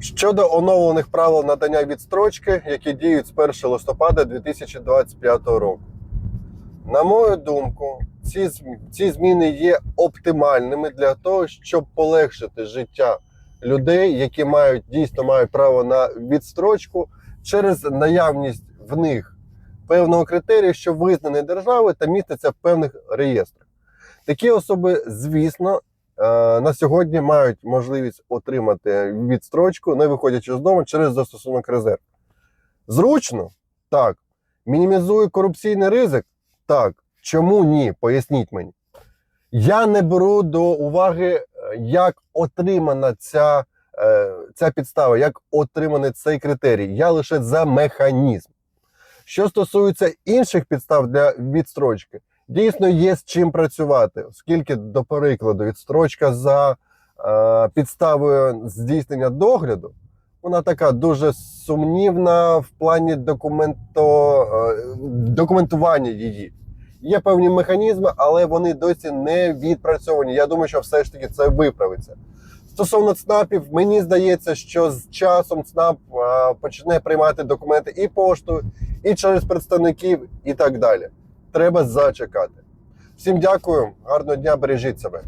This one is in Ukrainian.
Щодо оновлених правил надання відстрочки, які діють з 1 листопада 2025 року. На мою думку, ці, ці зміни є оптимальними для того, щоб полегшити життя людей, які мають дійсно мають право на відстрочку через наявність в них певного критерію, що визнаний державою та міститься в певних реєстрах. Такі особи, звісно, на сьогодні мають можливість отримати відстрочку, не виходячи з дому через застосунок резерв. Зручно? Так. Мінімізує корупційний ризик? Так. Чому ні? Поясніть мені. Я не беру до уваги, е, як отримана ця, е, ця підстава, як отриманий цей критерій. Я лише за механізм. Що стосується інших підстав для відстрочки, дійсно є з чим працювати, оскільки, до прикладу, відстрочка за е, підставою здійснення догляду, вона така дуже сумнівна в плані документо, е, документування її. Є певні механізми, але вони досі не відпрацьовані. Я думаю, що все ж таки це виправиться. Стосовно ЦНАПів, мені здається, що з часом ЦНАП е, почне приймати документи і поштою, і через представників, і так далі. Треба зачекати. Всім дякую, гарного дня, бережіть себе.